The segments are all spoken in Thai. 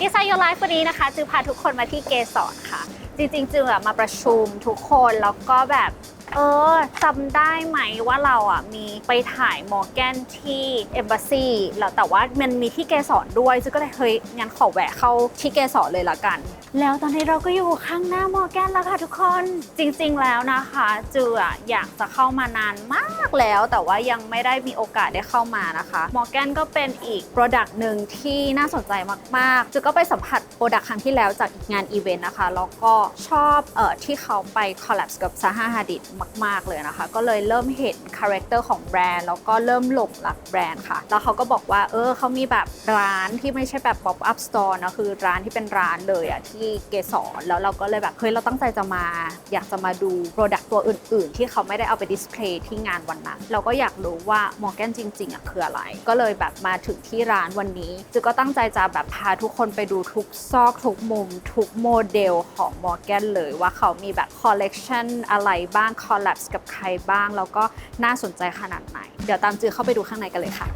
ดีไซน์ยอไลฟ์วันนี้นะคะจือพาทุกคนมาที่เกสรค่ะ จริงๆจืออะมาประชุมทุกคนแล้วก็แบบ เออจำได้ไหมว่าเราอะมีไปถ่ายมอร์แกนที่เอมบ s ซีแล้วแต่ว่ามันมีที่เกสรด้วยจือก็เลยเฮ้ยงั้นขอแวะเข้าที่เกสรเลยละกัน แล้วตอนนี้เราก็อยู่ข้างหน้ามอร์แกนแล้วค่ะทุกคนจริงๆแล้วนะคะจืออะอยากจะเข้ามานานมากแล้ว แต่ว่ายังไม่ได้มีโอกาสได้เข้ามานะคะมอร์แกนก็เป็นอีกโปรดักต์หนึ่งที่น่าสนใจมากๆจือก็ไปสัมผัสโปรดักต์ครั้งที่แล้วจากอีกงานอีเวนต์นะคะแล้วก็ชอบเอ่อที่เขาไปคอลแลบกับซาฮาฮาดิดมาก ๆ เลยนะคะ ก็เลยเริ่มเห็นคาแรคเตอร์ของแบรนด์แล้วก็เริ่มหลงรักแบรนด์ค่ะ แล้วเขาก็บอกว่า เออเขามีแบบร้านที่ไม่ใช่แบบ pop up store นะคือร้านที่เป็นร้านเลยอะที่เกสรแล้วเราก็เลยแบบเฮ้ยเราตั้งใจจะมา อยากจะมาดูโปรดักต์ตัวอื่น ๆ ที่เขาไม่ได้เอาไปดิสเพลย์ที่งานวันนั้นเราก็อยากรู้ว่ามอร์แกนจริง ๆอะคืออะไร ก็เลยแบบมาถึงที่ร้านวันนี้จือก็ตั้งใจจะแบบพาทุกคนไปดูทุกซอกทุกมุม ทุกโมเดลของมอร์แกนเลยว่าเขามีแบบคอลเลกชันอะไรบ้างคอลแลบกับใครบ้าง แล้วก็น่าสนใจขนาดไหน เดี๋ยวตามจือเข้าไปดูข้างในกันเลยค่ะ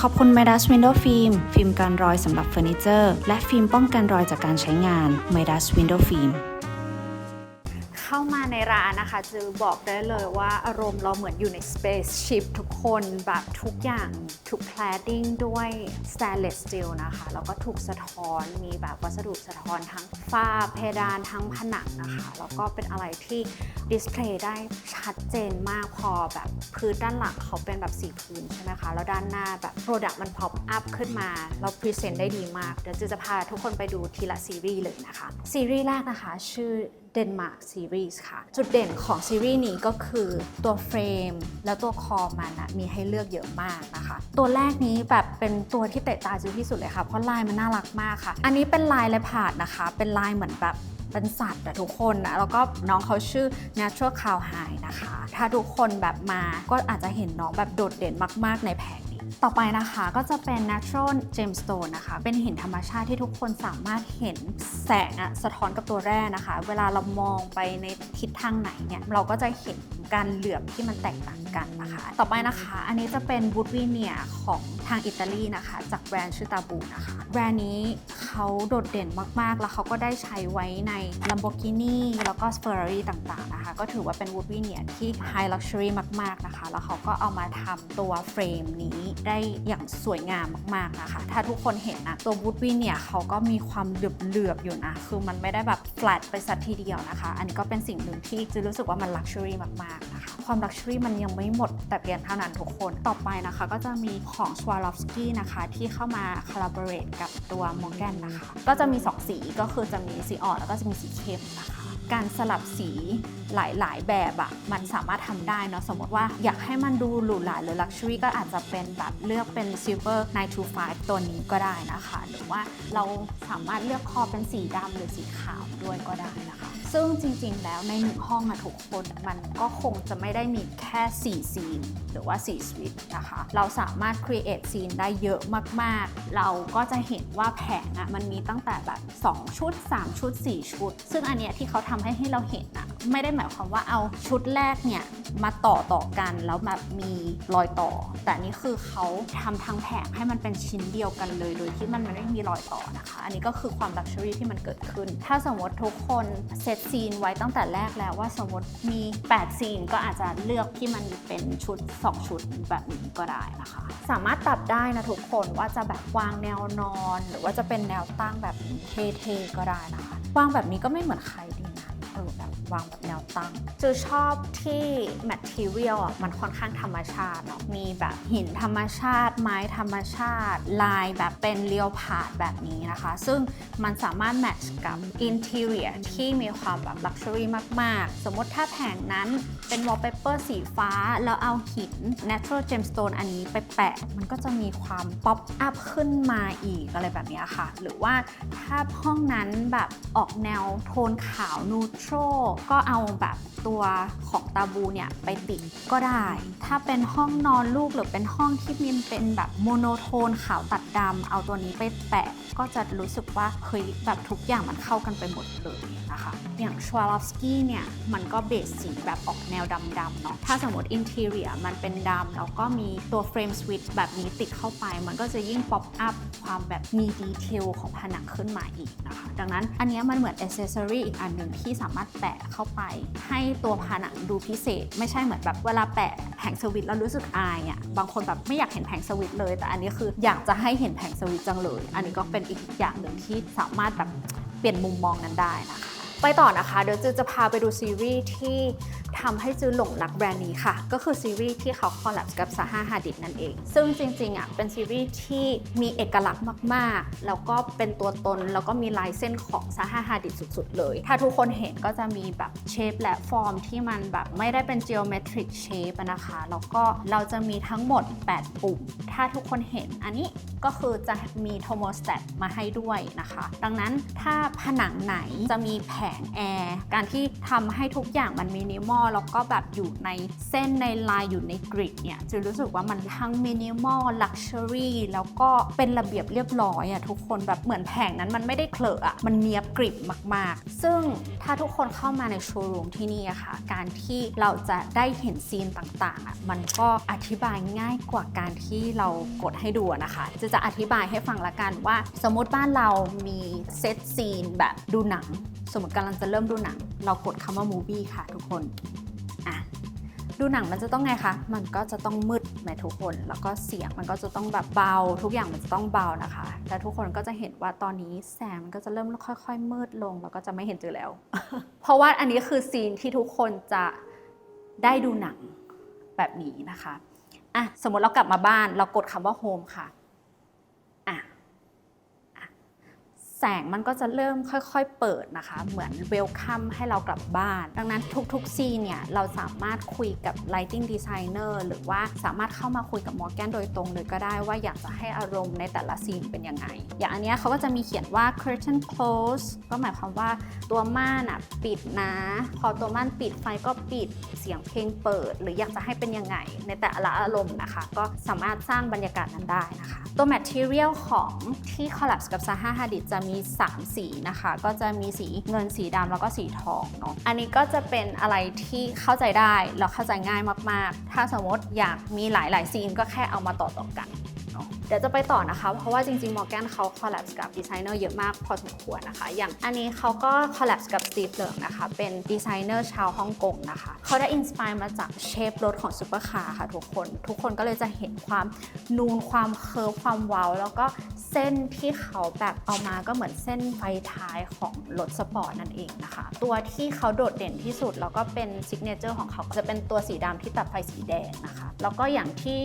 ขอบคุณ Midas Window Film ฟิล์มกันรอยสำหรับเฟอร์นิเจอร์ และฟิล์มป้องกันรอยจากการใช้งาน Midas Window Film เข้ามาในร้านนะคะจือบอกได้เลยว่าอารมณ์เราเหมือนอยู่ใน Spaceship ทุกคนแบบทุกอย่างถูก cladding ด้วย stainless steel นะคะ แล้วก็ถูกสะท้อนมีแบบวัสดุสะท้อนทั้งฝ้าเพดานทั้งผนังนะคะ แล้วก็เป็นอะไรที่ดิสเพลย์ได้ชัดเจนมากพอแบบพื้นด้านหลังเขาเป็นแบบสีพื้นใช่ไหมคะ แล้วด้านหน้าแบบ Product มัน pop up ขึ้นมา เราพรีเซนต์ได้ดีมาก เดี๋ยวจะพาทุกคนไปดูทีละซีรีส์เลยนะคะ ซีรีส์แรกนะคะ ชื่อ Denmark Series ค่ะ จุดเด่นของซีรีส์นี้ก็คือตัวเฟรมแล้วตัวคอมันนะมีให้เลือกเยอะมากนะคะ ตัวแรกนี้แบบเป็นตัวที่เตะตาจูที่สุดเลยค่ะ เพราะลายมันน่ารักมากค่ะ อันนี้เป็นลายและผาดนะคะ เป็นลายเหมือนแบบเป็นสัตว์อะทุกคนนะแล้วก็น้องเขาชื่อ Natural Cow High นะคะ ถ้าทุกคนแบบมาก็อาจจะเห็นน้องแบบโดดเด่นมาก ๆ ในแผง ต่อไปนะคะก็จะเป็น natural gemstone นะคะ เป็นหินธรรมชาติที่ทุกคนสามารถเห็นแสงอะสะท้อนกับตัวแร่นะคะ เวลาเรามองไปในทิศทางไหนเนี่ยเราก็จะเห็นการเหลือบที่มันแตกต่างกันนะคะ ต่อไปนะคะ อันนี้จะเป็นบูดวีเนียของทางอิตาลีนะคะ จากแบรนด์ชื่อตาบูนะคะแบรนด์นี้เขาโดดเด่นมากๆ แล้วเขาก็ได้ใช้ไว้ใน Lamborghini แล้วก็ Ferrari ต่างๆนะคะ ก็ถือว่าเป็นวูดวีเนียที่ High Luxury มากๆนะคะ แล้วเขาก็เอามาทำตัวเฟรมนี้ได้อย่างสวยงามมากๆนะคะ ถ้าทุกคนเห็นนะตัววูดวีเนียเขาก็มีความเหลือบๆอยู่นะ คือมันไม่ได้แบบ flat ไปสักทีเดียวนะคะ อันนี้ก็เป็นสิ่งหนึ่งที่จะรู้สึกว่ามัน Luxury มากๆนะคะ ความลักชัวรี่มันยังไม่หมด แต่เพียงเท่านั้นทุกคน ต่อไปนะคะก็จะมีของ Swarovski นะคะ ที่เข้ามา collaborate กับตัว Morgan นะคะ ก็จะมี 2 สีก็คือจะมีสีอ่อนแล้วก็จะมีสีเข้มนะคะ การสลับสีหลาย ๆ แบบอะมันสามารถทำได้เนาะสมมติว่าอยากให้มันดูหรูหราหรือ Luxury ก็อาจจะเป็นแบบเลือกเป็น Silver 925 ตัวนี้ก็ได้นะคะ หรือว่าเราสามารถเลือกคอเป็นสีดำหรือสีขาวด้วยก็ได้นะคะ ซึ่งจริง ๆ แล้วในหนึ่งห้องอะทุกคนมันก็คงจะไม่ได้มีแค่4ซีนหรือว่า4สวิตช์นะคะ เราสามารถ create ซีนได้เยอะมาก ๆ เราก็จะเห็นว่าแผงอะมันมีตั้งแต่แบบ 2 ชุด 3 ชุด 4 ชุด ซึ่งอันเนี้ยที่เขาทำให้ให้เราเห็นอะไม่ได้หมายความว่าเอาชุดแรกเนี่ยมาต่อต่อกันแล้วแบบมีรอยต่อ แต่นี่คือเขาทำทั้งแผงให้มันเป็นชิ้นเดียวกันเลย โดยที่มันไม่ได้มีรอยต่อนะคะ อันนี้ก็คือความ luxury ที่มันเกิดขึ้น ถ้าสมมติทุกคนเซตซีนไว้ตั้งแต่แรกแล้วว่าสมมติมี 8 ซีนก็อาจจะเลือกที่มันเป็นชุด 2 ชุดแบบนี้ก็ได้นะคะ สามารถปรับได้นะทุกคนว่าจะแบบวางแนวนอน หรือว่าจะเป็นแนวตั้งแบบเท่ๆก็ได้นะคะวางแบบนี้ก็ไม่เหมือนใครดี วางแบบแนวตั้งจือชอบที่ material อะมันค่อนข้างธรรมชาติเนาะมีแบบหินธรรมชาติ ไม้ธรรมชาติ ลายแบบเป็นเรียวผาดแบบนี้นะคะ ซึ่งมันสามารถแมทช์กับ interior ที่มีความแบบ luxury มาก ๆ สมมติถ้าแผงนั้นเป็น wallpaper สีฟ้า แล้วเอาหิน natural gemstone อันนี้ไปแปะ มันก็จะมีความ pop up ขึ้นมาอีกอะไรแบบนี้ค่ะ หรือว่าถ้าห้องนั้นแบบออกแนวโทนขาว neutral ก็เอาแบบตัวของตาบูเนี่ยไปติดก็ได้ ถ้าเป็นห้องนอนลูกหรือเป็นห้องที่มีเป็นแบบโมโนโทนขาวตัดดำเอาตัวนี้ไปแปะ ก็จะรู้สึกว่าเฮ้ยแบบทุกอย่างมันเข้ากันไปหมดเลยนะคะ อย่างชวาลอฟสกี้เนี่ยมันก็เบสสีแบบออกแนวดำๆเนาะถ้าสมมติอินเท r รียมันเป็นดำแล้วก็มีตัวเฟรมสวิตช์แบบนี้ติดเข้าไป มันก็จะยิ่งป๊อปอัพความแบบมีดีเทลของผนังขึ้นมาอีกนะคะ ดังนั้นอันเนี้ยมันเหมือนอ c เซอรีอีกอันหนึ่งที่สามารถแปะเข้าไป ให้ตัวผนังดูพิเศษ ไม่ใช่เหมือนแบบเวลาแปะแผงสวิตช์แล้วรู้สึกอายอะบางคนแบบไม่อยากเห็นแผงสวิตช์เลย แต่อันนี้คืออยากจะให้เห็นแผงสวิตช์จังเลย อันนี้ก็เป็นอีกอย่างหนึ่งที่สามารถแบบเปลี่ยนมุมมองนั้นได้นะคะ ไปต่อนะคะ เดี๋ยวจือจะพาไปดูซีรีส์ที่ทำให้จือหลงรักแบรนด์นี้ค่ะ ก็คือซีรีส์ที่เขาคอลแลบกับซาฮาฮาดิดนั่นเอง ซึ่งจริงๆอะเป็นซีรีส์ที่มีเอกลักษณ์มากๆ แล้วก็เป็นตัวตน แล้วก็มีลายเส้นของซาฮาฮาดิดสุดๆ เลย ถ้าทุกคนเห็นก็จะมีแบบเชฟและฟอร์มที่มันแบบไม่ได้เป็น geometric shape นะคะ แล้วก็เราจะมีทั้งหมด 8 ปุ่ม ถ้าทุกคนเห็นอันนี้ก็คือจะมีโทโมสแตตมาให้ด้วยนะคะ ดังนั้นถ้าผนังไหนจะมีแผงแอร์การที่ทำให้ทุกอย่างมันมินิมอลแล้วก็แบบอยู่ในเส้นในลายอยู่ในกริดเนี่ยจะรู้สึกว่ามันทั้งมินิมอลลักชัวรี่แล้วก็เป็นระเบียบเรียบร้อยอะทุกคนแบบเหมือนแผงนั้นมันไม่ได้เคลอะมันเนียบกริบมาก ๆ ซึ่งถ้าทุกคนเข้ามาในโชว์รูมที่นี่อะค่ะการที่เราจะได้เห็นซีนต่างๆอะมันก็อธิบายง่ายกว่าการที่เรากดให้ดูนะคะจะจะอธิบายให้ฟังละกันว่า สมมติบ้านเรามีเซตซีนแบบดูหนังสมมติกำลังจะเริ่มดูหนัง เรากดคำว่า movie ค่ะทุกคนอะดูหนังมันจะต้องไงคะ มันก็จะต้องมืดไหมทุกคน แล้วก็เสียงมันก็จะต้องแบบเบา ทุกอย่างมันจะต้องเบานะคะ แล้วทุกคนก็จะเห็นว่าตอนนี้แสงมันก็จะเริ่มค่อย ๆ มืดลง แล้วก็จะไม่เห็นเจอแล้ว เพราะว่าอันนี้คือซีนที่ทุกคนจะได้ดูหนังแบบนี้นะคะอะสมมติเรากลับมาบ้านเรากดคำว่า home ค่ะอะ แสงมันก็จะเริ่มค่อยๆเปิดนะคะ เหมือนเวลคัมให้เรากลับบ้าน ดังนั้นทุกๆซีเนี่ยเราสามารถคุยกับ lighting designer หรือว่าสามารถเข้ามาคุยกับมอร์แกนโดยตรงเลยก็ได้ว่าอยากจะให้อารมณ์ในแต่ละซีนเป็นยังไง อย่างอันเนี้ยเขาก็จะมีเขียนว่า curtain close ก็หมายความว่าตัวม่านอะปิดนะ พอตัวม่านปิดไฟก็ปิดเสียงเพลงเปิด หรืออยากจะให้เป็นยังไง ในแต่ละอารมณ์นะคะ ก็สามารถสร้างบรรยากาศนั้นได้นะคะ ตัว material ของที่ collapse กับ Zaha Hadid จะมี3 สีนะคะ ก็จะมีสีเงินสีดำแล้วก็สีทองเนาะอันนี้ก็จะเป็นอะไรที่เข้าใจได้แล้วเข้าใจง่ายมากๆ ถ้าสมมติอยากมีหลายๆสีก็แค่เอามาต่อต่อกัน เดี๋ยวจะไปต่อนะคะ เพราะว่าจริงๆมอร์แกนเขาคอลแลบกับดีไซเนอร์เยอะมากพอสมควรนะคะ อย่างอันนี้เขาก็คอลแลบกับสตีฟเหลิงนะคะ เป็นดีไซเนอร์ชาวฮ่องกงนะคะ เขาได้อินสปายมาจากเชฟรถของซูเปอร์คาร์ค่ะทุกคน ทุกคนก็เลยจะเห็นความนูนความเคิร์ฟความเว้า แล้วก็เส้นที่เขาแบบเอามาก็เหมือนเส้นไฟท้ายของรถสปอร์ตนั่นเองนะคะ ตัวที่เขาโดดเด่นที่สุดแล้วก็เป็นซิกเนเจอร์ของเขาจะเป็นตัวสีดำที่ตัดไฟสีแดงนะคะ แล้วก็อย่างที่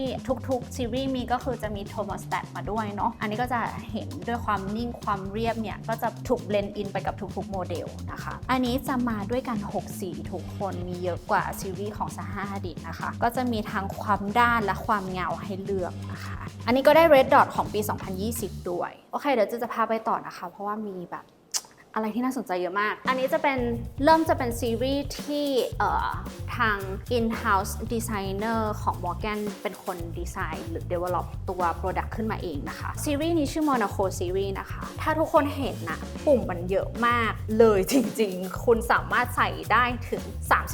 ทุกๆซีรีส์มีก็คือจะมีโทมสแตทมาด้วยเนาะอันนี้ก็จะเห็นด้วยความนิ่งความเรียบเนี่ย ก็จะถูกเบลนด์อินไปกับทุกๆโมเดลนะคะ อันนี้จะมาด้วยกัน 6 สีทุกคนมีเยอะกว่าซีรีส์ของซาฮาฮาดิดนะคะ ก็จะมีทั้งความด้านและความเงาให้เลือกนะคะ อันนี้ก็ได้ Red Dot ของปี 2020 ด้วย โอเค เดี๋ยวจะจะพาไปต่อนะคะ เพราะว่ามีแบบ อะไรที่น่าสนใจเยอะมาก อันนี้จะเป็นเริ่มจะเป็นซีรีส์ที่เอ่อทาง in-house designer ของ Morgan เป็นคนดีไซน์หรือ develop ตัว product ขึ้นมาเองนะคะ ซีรีส์นี้ชื่อ Monaco Series นะคะ ถ้าทุกคนเห็นนะปุ่มมันเยอะมากเลยจริงๆ คุณสามารถใส่ได้ถึง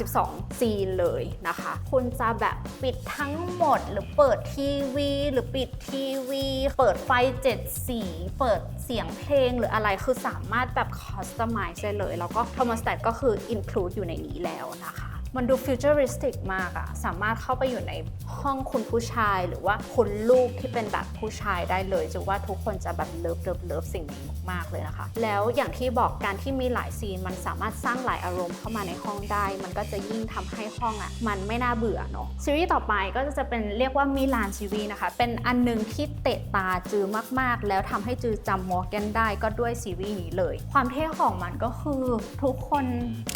32 ซีนเลยนะคะ คุณจะแบบปิดทั้งหมดหรือเปิดทีวี หรือปิดทีวี เปิดไฟเจ็ดสี เปิดเสียงเพลงหรืออะไรคือสามารถแบบคอสตอมไมซ์ได้เลย แล้วก็ t h e r m o s t a t ก็คือ include อยู่ในนี้แล้วนะคะ มันดูฟิวเจอริสติกมากอะสามารถเข้าไปอยู่ในห้องคุณผู้ชายหรือว่าคุณลูกที่เป็นแบบผู้ชายได้เลยจะว่าทุกคนจะแบบเลิฟเลิฟเลิฟสิ่งนี้มากๆเลยนะคะ แล้วอย่างที่บอกการที่มีหลายซีนมันสามารถสร้างหลายอารมณ์เข้ามาในห้องได้ มันก็จะยิ่งทำให้ห้องอะมันไม่น่าเบื่อเนาะซีรีส์ต่อไปก็จะเป็นเรียกว่ามิลานซีรีส์นะคะ เป็นอันหนึงที่เตะตาจือมากๆ แล้วทำให้จือจำมอร์แกนได้ก็ด้วยซีรีส์นี้เลย ความเท่ของมันก็คือทุกคน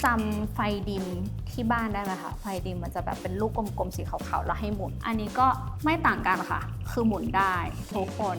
จำไฟดินที่บ้านได้ไหมคะไฟดินมันจะแบบเป็นลูกกลมๆสีขาวๆแล้วให้หมุน อันนี้ก็ไม่ต่างกันค่ะ คือหมุนได้ทุกคน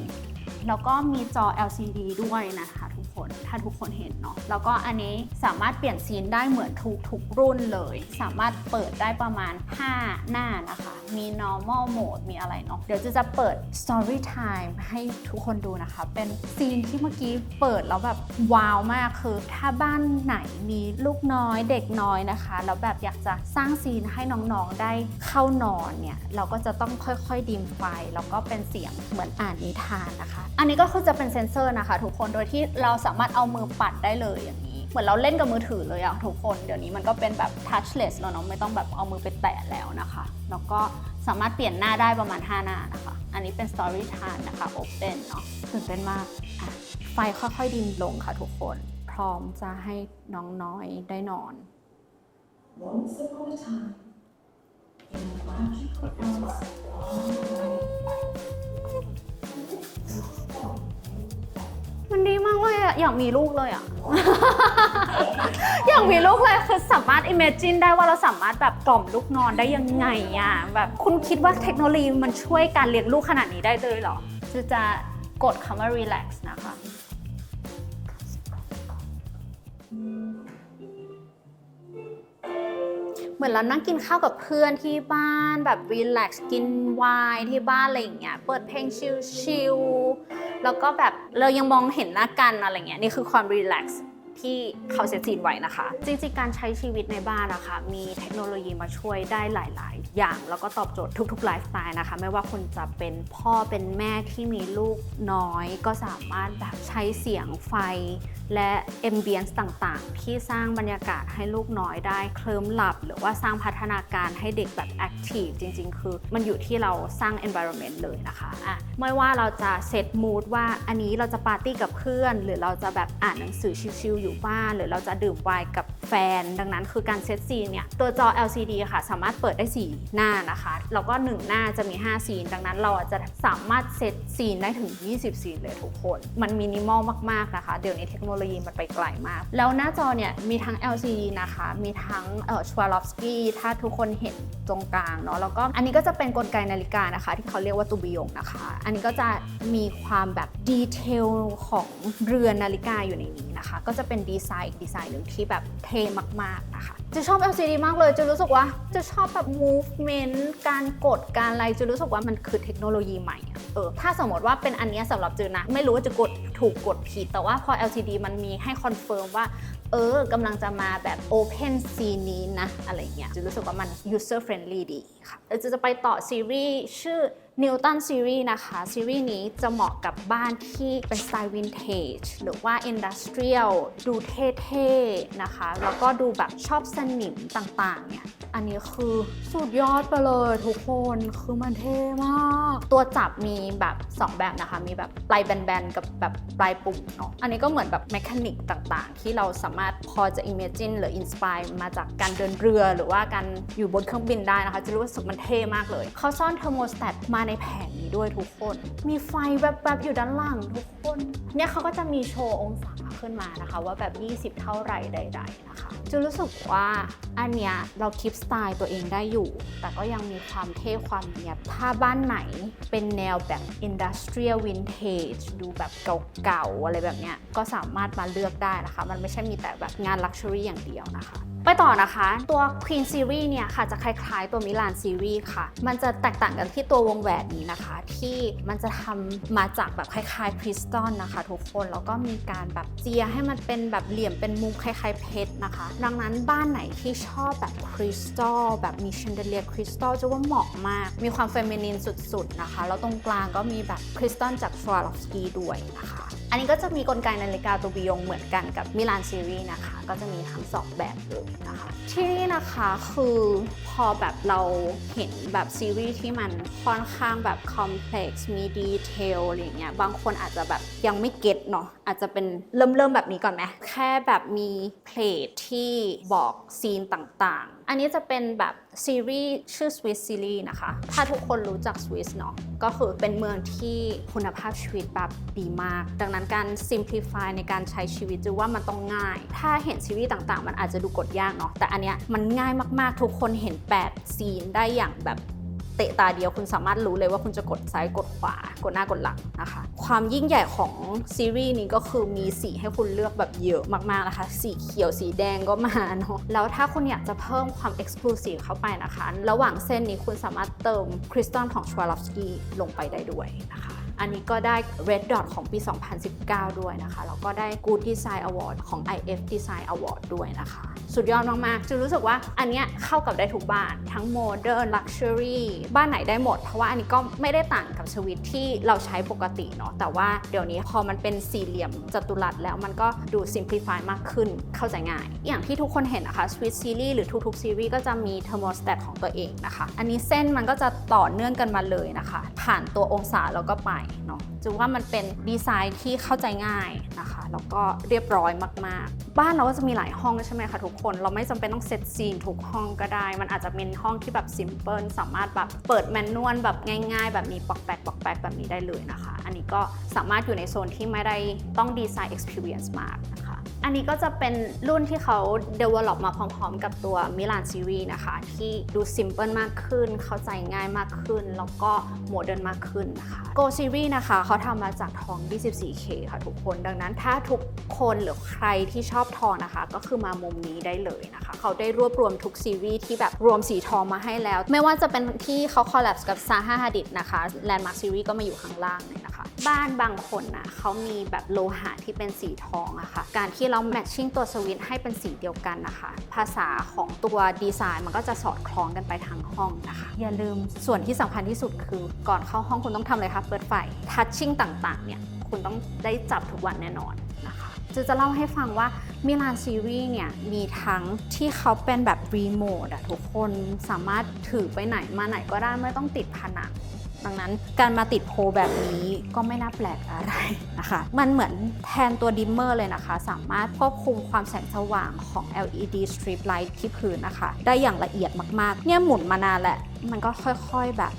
แล้วก็มีจอ LCD ด้วยนะคะทุกคคนถ้าทุกคนเห็นเนาะแล้วก็อันนี้สามารถเปลี่ยนซีนได้เหมือนทุกทุกรุ่นเลย สามารถเปิดได้ประมาณ 5 หน้านะคะ มี normal mode มีอะไรเนาะเดี๋ยวจะจะเปิด story time ให้ทุกคนดูนะคะ เป็นซีนที่เมื่อกี้เปิดแล้วแบบว้าวมากคือ ถ้าบ้านไหนมีลูกน้อยเด็กน้อยนะคะ แล้วแบบอยากจะสร้างซีนให้น้องๆได้เข้านอนเนี่ย เราก็จะต้องค่อยๆดิมไฟ แล้วก็เป็นเสียงเหมือนอ่านนิทานนะคะ อันนี้ก็คือจะเป็นเซนเซอร์นะคะ ทุกคนโดยที่เราสามารถเอามือปัดได้เลยอย่างนี้ เหมือนเราเล่นกับมือถือเลยอะทุกคน เดี๋ยวนี้มันก็เป็นแบบ touchless แล้วเนาะไม่ต้องแบบเอามือไปแตะแล้วนะคะ แล้วก็สามารถเปลี่ยนหน้าได้ประมาณ 5 หน้านะคะ อันนี้เป็น story time นะคะ open เนาะตื่นเต้นมากอะไฟค่อยๆดิมลงค่ะทุกคน พร้อมจะให้น้องน้อยได้นอน Once upon a time, in a magical forest, มันดีมากเลยอะอยากมีลูกเลยอะ อยากมีลูกเลยคือสามารถ imagine ได้ว่าเราสามารถแบบกล่อมลูกนอนได้ยังไงอะแบบคุณคิดว่าเทคโนโลยีมันช่วยการเลี้ยงลูกขนาดนี้ได้เลยเหรอจะจะกดคำว่า relax นะคะ เหมือนเรานั่งกินข้าวกับเพื่อนที่บ้านแบบรีแลกซ์กินไวน์ที่บ้านอะไรอย่างเงี้ยเปิดเพลงชิลๆแล้วก็แบบเรายังมองเห็นหน้ากันอะไรเงี้ยนี่คือความรีแลกซ์ที่เขาเซตซีนไว้นะคะ จริงๆ การใช้ชีวิตในบ้านนะคะ มีเทคโนโลยีมาช่วยได้หลาย ๆ อย่าง แล้วก็ตอบโจทย์ทุกๆ ไลฟ์สไตล์นะคะ ไม่ว่าคุณจะเป็นพ่อเป็นแม่ที่มีลูกน้อย ก็สามารถแบบใช้เสียงไฟ และเอมเบียนส์ต่างๆ ที่สร้างบรรยากาศให้ลูกน้อยได้เคลิ้มหลับ หรือว่าสร้างพัฒนาการให้เด็กแบบแอคทีฟจริง ๆ คือ มันอยู่ที่เราสร้าง environment เลยนะคะอะไม่ว่าเราจะเซตมูดว่าอันนี้เราจะปาร์ตี้กับเพื่อน หรือเราจะแบบอ่านหนังสือชิลๆอยู่บ้าน หรือเราจะดื่มไวน์กับ แฟน ดังนั้นคือการเซตซีนเนี่ย ตัวจอ LCD ค่ะสามารถเปิดได้ 4 หน้านะคะ แล้วก็ 1 หน้าจะมี 5 ซีน ดังนั้นเราอาจจะสามารถเซตซีนได้ถึง 20 ซีนเลยทุกคน มันมินิมอลมาก ๆ นะคะ เดี๋ยวนี้เทคโนโลยีมันไปไกลมาก แล้วหน้าจอเนี่ย มีทั้ง LCD นะคะ มีทั้งเอ่อชวาลอฟสกี้ถ้าทุกคนเห็นตรงกลางเนาะแล้วก็อันนี้ก็จะเป็นกลไกนาฬิกานะคะ ที่เขาเรียกว่าตูบิยงนะคะ อันนี้ก็จะมีความแบบดีเทลของเรือนนาฬิกาอยู่ในนี้นะคะ ก็จะเป็นดีไซน์อีกดีไซน์หนึ่งที่แบบเท่มากๆนะคะจะชอบ LCD มากเลยจะรู้สึกว่าจะชอบแบบ movement การกดการอะไรจะรู้สึกว่ามันคือเทคโนโลยีใหม่เออถ้าสมมติว่าเป็นอันนี้สำหรับจือนะ ไม่รู้ว่าจะกดถูกกดผิด แต่ว่าพอ LCD มันมีให้คอนเฟิร์มว่า เออกำลังจะมาแบบ Open Scene นี้นะ อะไรเงี้ยจะรู้สึกว่ามัน user friendly ดีค่ะเดี๋ยวจะจะไปต่อซีรีส์ชื่อ Newton Series นะคะ ซีรีส์นี้จะเหมาะกับบ้านที่เป็นสไตล์วินเทจหรือว่า Industrial ดูเท่ๆนะคะ แล้วก็ดูแบบชอบสนิมต่างๆเนี่ยอันนี้คือสุดยอดไปเลยทุกคนคือมันเท่มาก ตัวจับมีแบบ 2 แบบนะคะ มีแบบปลายแบนๆ กับแบบปลายปุ่มเนาะอันนี้ก็เหมือนแบบแมคานิกต่างๆ ที่เราสามารถพอจะ imagine หรือ inspire มาจากการเดินเรือหรือว่าการอยู่บนเครื่องบินได้นะคะ จะรู้สึกมันเท่มากเลย เขาซ่อนเทอร์โมสแตทมาในแผงนี้ด้วยทุกคน มีไฟแวบๆอยู่ด้านหลังทุกคน เนี่ยเขาก็จะมีโชว์องศา ขึ้นมานะคะ ว่าแบบ 20 เท่าไหร่ใด ๆ นะคะจะรู้สึกว่าอันเนี้ยเราคิปสไตล์ตัวเองได้อยู่ แต่ก็ยังมีความเท่ความเนียบถ้าบ้านไหนเป็นแนวแบบ Industrial Vintage ดูแบบเก่าๆ อะไรแบบเนี้ยก็สามารถมาเลือกได้นะคะ มันไม่ใช่มีแต่แบบงาน Luxury อย่างเดียวนะคะ ไปต่อนะคะ ตัว Queen Series เนี่ยค่ะจะคล้ายๆ ตัวมิลาน Series ค่ะ มันจะแตกต่างกันที่ตัววงแหวนนี้นะคะ ที่มันจะทำมาจากแบบคล้ายๆคริสตัลนะคะทุกคนแล้วก็มีการแบบเจียให้มันเป็นแบบเหลี่ยมเป็นมุมคล้ายๆเพชรนะคะ ดังนั้นบ้านไหนที่ชอบแบบคริสตัลแบบมีชันเดเลียคริสตัลจะว่าเหมาะมาก มีความเฟมินินสุดๆนะคะ แล้วตรงกลางก็มีแบบคริสตัลจาก Swarovski ด้วยนะคะ อันนี้ก็จะมีกลไกนาฬิกาตัวบิยงเหมือนกันกับมิลานซีรีส์นะคะ ก็จะมีทั้งสองแบบเลยนะคะ ที่นี่นะคะคือพอแบบเราเห็นแบบซีรีส์ที่มันค่อนข้างแบบคอมเพล็กซ์มีดีเทลอะไรเงี้ยบางคนอาจจะแบบยังไม่เก็ตเนาะอาจจะเป็นเริ่มเริ่มแบบนี้ก่อนไหมแค่แบบมีเพลทที่บอกซีนต่างๆ อันนี้จะเป็นแบบ ซีรีส์ชื่อ Swiss Series นะคะ ถ้าทุกคนรู้จักสวิสเนาะก็คือเป็นเมืองที่คุณภาพชีวิตแบบดีมาก ดังนั้นการ simplify ในการใช้ชีวิตจะว่ามันต้องง่าย ถ้าเห็นซีรีส์ต่างๆ มันอาจจะดูกดยากเนาะแต่อันเนี้ยมันง่ายมากๆทุกคนเห็น 8 ซีนได้อย่างแบบ เตะตาเดียวคุณสามารถรู้เลยว่าคุณจะกดซ้ายกดขวากดหน้ากดหลังนะคะ ความยิ่งใหญ่ของซีรีส์นี้ก็คือมีสีให้คุณเลือกแบบเยอะมากๆนะคะ สีเขียวสีแดงก็มาเนาะแล้วถ้าคุณอยากจะเพิ่มความเอกซ์คลูซีฟเข้าไปนะคะ ระหว่างเส้นนี้คุณสามารถเติมคริสตัลของชวาลอฟสกี้ลงไปได้ด้วยนะคะ อันนี้ก็ได้ Red Dot ของปี 2019 ด้วยนะคะ แล้วก็ได้ Good Design Award ของ IF Design Award ด้วยนะคะ สุดยอดมาก ๆ จะรู้สึกว่าอันเนี้ยเข้ากับได้ทุกบ้าน ทั้ง Modern Luxury บ้านไหนได้หมด เพราะว่าอันนี้ก็ไม่ได้ต่างกับสวิตที่เราใช้ปกติเนาะ แต่ว่าเดี๋ยวนี้พอมันเป็นสี่เหลี่ยมจัตุรัสแล้วมันก็ดู simplify มากขึ้น เข้าใจง่าย อย่างที่ทุกคนเห็นนะคะ Swiss Series หรือทุกๆซีรีส์ก็จะมี thermostat ของตัวเองนะคะ อันนี้เส้นมันก็จะต่อเนื่องกันมาเลยนะคะ ผ่านตัวองศาแล้วก็ไปเนาะจึงว่ามันเป็นดีไซน์ที่เข้าใจง่ายนะคะ แล้วก็เรียบร้อยมาก ๆ บ้านเราก็จะมีหลายห้องใช่ไหมคะทุกคน เราไม่จำเป็นต้องเซตซีนทุกห้องก็ได้ มันอาจจะเป็นห้องที่แบบซิมเพิลสามารถแบบเปิดแมนนวลแบบง่าย ๆ แบบมีปอกแปกปอกแปกแบบนี้ได้เลยนะคะ อันนี้ก็สามารถอยู่ในโซนที่ไม่ได้ต้องดีไซน์ experience มากนะคะ อันนี้ก็จะเป็นรุ่นที่เขา develop มาพร้อมๆ กับตัว Milan Series นะคะ ที่ดู simple มากขึ้น เข้าใจง่ายมากขึ้น แล้วก็โมเดิร์นมากขึ้นนะคะ Go Series นะคะเขาทำมาจากทอง 24K ค่ะทุกคน ดังนั้นถ้าทุกคนหรือใครที่ชอบทองนะคะ ก็คือมามุมนี้ได้เลยนะคะ เขาได้รวบรวมทุกซีรีส์ที่แบบรวมสีทองมาให้แล้ว ไม่ว่าจะเป็นที่เขาคอลแลบกับ Zaha Hadid นะคะ Landmark Series ก็มาอยู่ข้างล่างเลยนะคะ บ้านบางคนนะเขามีแบบโลหะที่เป็นสีทองอะค่ะ การที่เราแมทชิ่งตัวสวิตช์ให้เป็นสีเดียวกันนะคะ ภาษาของตัวดีไซน์มันก็จะสอดคล้องกันไปทางห้องนะคะ อย่าลืมส่วนที่สำคัญที่สุดคือก่อนเข้าห้องคุณต้องทำอะไรคะเปิดไฟทัชชิ่งต่างๆ เนี่ยคุณต้องได้จับทุกวันแน่นอนนะคะจะจะเล่าให้ฟังว่ามิลานซีรีส์เนี่ยมีทั้งที่เขาเป็นแบบรีโมทอะทุกคนสามารถถือไปไหนมาไหนก็ได้ไม่ต้องติดผนัง ดังนั้นการมาติดโพลแบบนี้ก็ไม่น่าแปลกอะไรนะคะ มันเหมือนแทนตัวดิมเมอร์เลยนะคะ สามารถควบคุมความแสงสว่างของ LED strip light ที่พื้นนะคะ ได้อย่างละเอียดมากๆ เนี่ยหมุนมานานแหละ มันก็ค่อยๆแบบ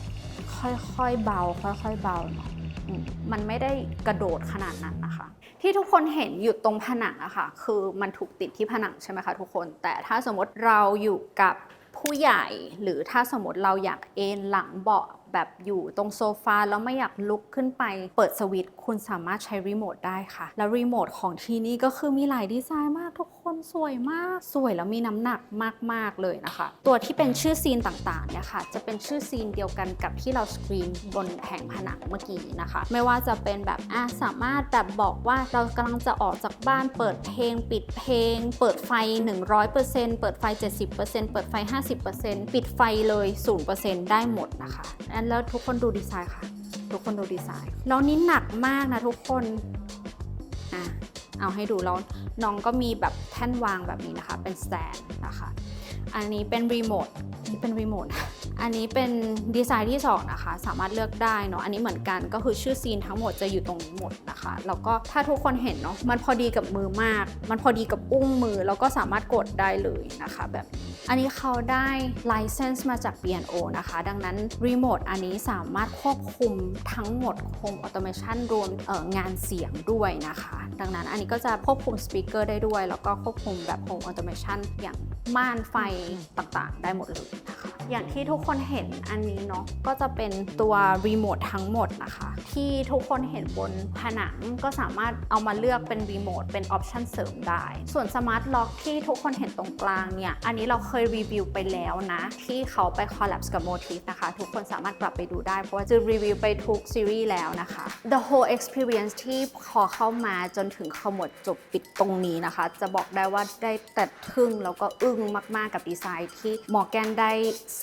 ค่อยๆเบา ค่อยๆเบาเนาะอืมมันไม่ได้กระโดดขนาดนั้นนะคะ ที่ทุกคนเห็นอยู่ตรงผนังอะค่ะคือมันถูกติดที่ผนังใช่ไหมคะทุกคน แต่ถ้าสมมติเราอยู่กับผู้ใหญ่หรือถ้าสมมติเราอยากเอนหลังเบาะ แบบอยู่ตรงโซฟาแล้วไม่อยากลุกขึ้นไป เปิดสวิตช์คุณสามารถใช้รีโมทได้ค่ะ แล้วรีโมทของที่นี่ก็คือมีหลายดีไซน์มากทุกคนสวยมาก สวยแล้วมีน้ำหนักมาก ๆ เลยนะคะ ตัวที่เป็นชื่อซีนต่างๆเนี่ยค่ะจะเป็นชื่อซีนเดียวกันกับที่เราสกรีนบนแผงผนังเมื่อกี้นะคะ ไม่ว่าจะเป็นแบบอะสามารถแบบบอกว่าเรากำลังจะออกจากบ้านเปิดเพลง ปิดเพลง เปิดไฟ 100%เปิดไฟ 70%เปิดไฟ 50%ปิดไฟเลย 0%ได้หมดนะคะนแล้วทุกคนดูดีไซน์ค่ะ ทุกคนดูดีไซน์แล้วนี่หนักมากนะทุกคนอะเอาให้ดูแล้วน้องก็มีแบบแท่นวางแบบนี้นะคะ เป็นสแตนนะคะ อันนี้เป็นรีโมทนี่เป็นรีโมทอันนี้เป็นดีไซน์ที่2นะคะ สามารถเลือกได้เนาะอันนี้เหมือนกันก็คือชื่อซีนทั้งหมดจะอยู่ตรงนี้หมดนะคะ แล้วก็ถ้าทุกคนเห็นเนาะมันพอดีกับมือมาก มันพอดีกับอุ้งมือแล้วก็สามารถกดได้เลยนะคะ แบบนี้ อันนี้เขาได้ license มาจาก B&O นะคะ ดังนั้นรีโมทอันนี้สามารถควบคุมทั้งหมด Home Automation รวมงานเสียงด้วยนะคะ ดังนั้นอันนี้ก็จะควบคุมสปีกเกอร์ได้ด้วย แล้วก็ควบคุมแบบ Home Automation อย่างม่านไฟต่างๆ ได้หมดเลยนะคะ อย่างที่ทุกคนเห็นอันนี้เนาะก็จะเป็นตัวรีโมททั้งหมดนะคะ ที่ทุกคนเห็นบนผนังก็สามารถเอามาเลือกเป็นรีโมทเป็นออปชันเสริมได้ ส่วนสมาร์ทล็อกที่ทุกคนเห็นตรงกลางเนี่ย อันนี้เราเคยรีวิวไปแล้วนะ ที่เขาไปคอลแลบกับ Motif นะคะ ทุกคนสามารถกลับไปดูได้ เพราะว่าจะรีวิวไปทุกซีรีส์แล้วนะคะ The whole experience ที่พอเข้ามาจนถึงขมวดจบปิดตรงนี้นะคะ จะบอกได้ว่าได้แต่ทึ่งแล้วก็อึ้งมาก ๆ กับดีไซน์ที่มอร์แกนได้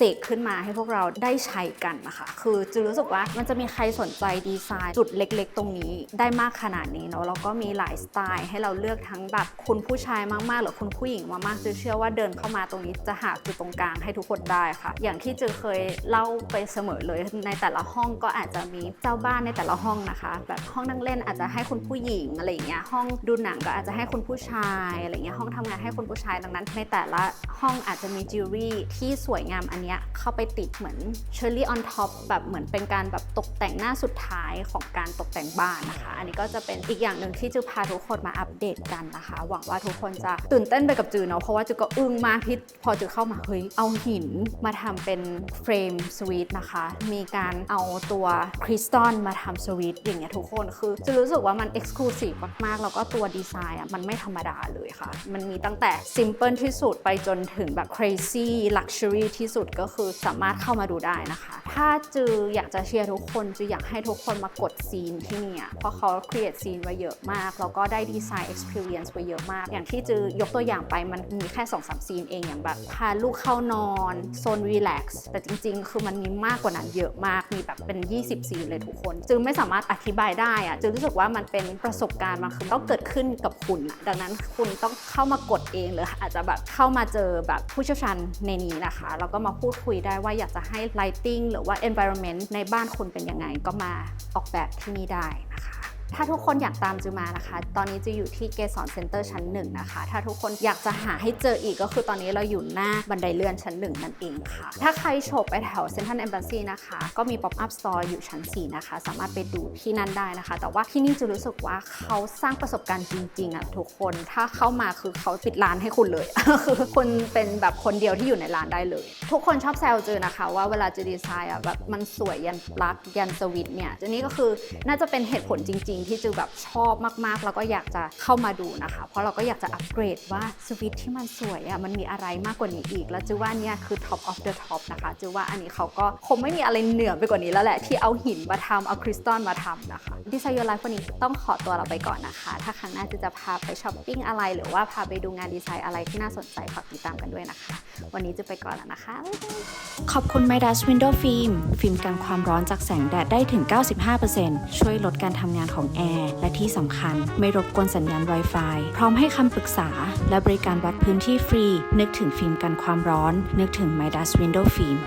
เสกขึ้นมาให้พวกเราได้ใช้กันนะคะ คือจะรู้สึกว่ามันจะมีใครสนใจดีไซน์ จุดเล็ก ๆ ตรงนี้ได้มากขนาดนี้เนาะแล้วก็มีหลายสไตล์ให้เราเลือกทั้งแบบคุณผู้ชายมากๆ หรือคุณผู้หญิงมากๆจะเชื่อว่าเดินเข้ามาตรงนี้จะหาจุดตรงกลางให้ทุกคนได้ค่ะ อย่างที่เจอเคยเล่าไปเสมอเลยในแต่ละห้องก็อาจจะมีเจ้าบ้านในแต่ละห้องนะคะ แบบห้องนั่งเล่นอาจจะให้คุณผู้หญิงอะไรอย่างเงี้ยห้องดูหนังก็อาจจะให้คุณผู้ชายอะไรเงี้ยห้องทำงานให้คุณผู้ชายดังนั้น ในแต่ละห้องอาจจะมีจิวเวลรี่ที่สวยงามอันอันเนี้ยเข้าไปติดเหมือนเชอร์รี่ออนท็อปแบบเหมือนเป็นการแบบตกแต่งหน้าสุดท้ายของการตกแต่งบ้านนะคะ อันนี้ก็จะเป็นอีกอย่างหนึ่งที่จะพาทุกคนมาอัปเดตกันนะคะ หวังว่าทุกคนจะตื่นเต้นไปกับจือเนาะเพราะว่าจือก็อึ้งมากที่พอจือเข้ามาเฮ้ยเอาหินมาทำเป็นเฟรมสวีทนะคะ มีการเอาตัวคริสตัลมาทำสวีทอย่างเงี้ยทุกคนคือจะรู้สึกว่ามันเอ็กซ์คลูซีฟมากๆ แล้วก็ตัวดีไซน์อะมันไม่ธรรมดาเลยค่ะ มันมีตั้งแต่ซิมเ l ิลที่สุดไปจนถึงแบบ crazy luxury ที่สุดก็คือสามารถเข้ามาดูได้นะคะ ถ้าจืออยากจะเชียร์ทุกคนจืออยากให้ทุกคนมากดซีนที่นี่อะเพราะเขา create ซีนไว้เยอะมากแล้วก็ได้ดีไซน์ experience ไว้เยอะมาก อย่างที่จือยกตัวอย่างไปมันมีแค่2-3ซีนเองอย่างแบบพาลูกเข้านอนโซน relax แต่จริง ๆ คือมันมีมากกว่านั้นเยอะมากมีแบบเป็น 20 ซีนเลยทุกคนจือไม่สามารถอธิบายได้อะจือรู้สึกว่ามันเป็นประสบการณ์มันคือต้องเกิดขึ้นกับคุณ ดังนั้นคุณต้องเข้ามากดเองหรืออาจจะแบบเข้ามาเจอแบบผู้เชี่ยวชาญในนี้นะคะแล้วก็มาพูดคุยได้ว่าอยากจะให้ lighting หรือว่า environment ในบ้านคุณเป็นยังไงก็มาออกแบบที่นี่ได้นะคะ ถ้าทุกคนอยากตามจูมานะคะ ตอนนี้จะอยู่ที่เกสรเซ็นเตอร์ชั้นหนึ่งนะคะ ถ้าทุกคนอยากจะหาให้เจออีกก็คือตอนนี้เราอยู่หน้าบันไดเลื่อนชั้นหนึ่งนั่นเองค่ะ ถ้าใครโฉบไปแถวเซ็นทรัล e อ b บ s ซีนะคะ ก็มี Pop Up Store อยู่ชั้น 4 นะคะ สามารถไปดูที่นั่นได้นะคะ แต่ว่าที่นี่จะรู้สึกว่าเขาสร้างประสบการณ์จริงๆอะทุกคน ถ้าเข้ามาคือเขาปิดร้านให้คุณเลยคือคุณเป็นแบบคนเดียวที่อยู่ในร้านได้เลย ทุกคนชอบแซวจือนะคะ ว่าเวลาจือดีไซน์อะแบบมันสวยยันปลั๊กยันสวิตช์เนี่ยอันนี้ก็คือน่าจะเป็นเหตุผลจริงๆที่จือแบบชอบมากๆ แล้วก็อยากจะเข้ามาดูนะคะ เพราะเราก็อยากจะอัปเกรดว่าสวิตที่มันสวยอะมันมีอะไรมากกว่านี้อีก แล้วจือว่าเนี่ยคือ top of the top นะคะจือว่าอันนี้เขาก็คงไม่มีอะไรเหนือไปกว่านี้แล้วแหละที่เอาหินมาทำเอาคริสตัลมาทำนะคะดีไซน์ยไลฟ์วันนี้ต้องขอตัวเราไปก่อนนะคะ ถ้าครั้งหน้าจือจะพาไปช้อปปิ้งอะไร หรือว่าพาไปดูงานดีไซน์อะไรที่น่าสนใจฝากติดตามกันด้วยนะคะ วันนี้จะไปก่อนแล้วนะคะ ขอบคุณ Midas Window Film ฟิล์มกันความร้อนจากแสงแดดได้ถึง 95%ช่วยลดการทำงานของแอร์ และที่สำคัญไม่รบกวนสัญญาณ Wi-Fi พร้อมให้คำปรึกษา และบริการวัดพื้นที่ฟรี นึกถึงฟิล์มกันความร้อน นึกถึง m y d a s Window Film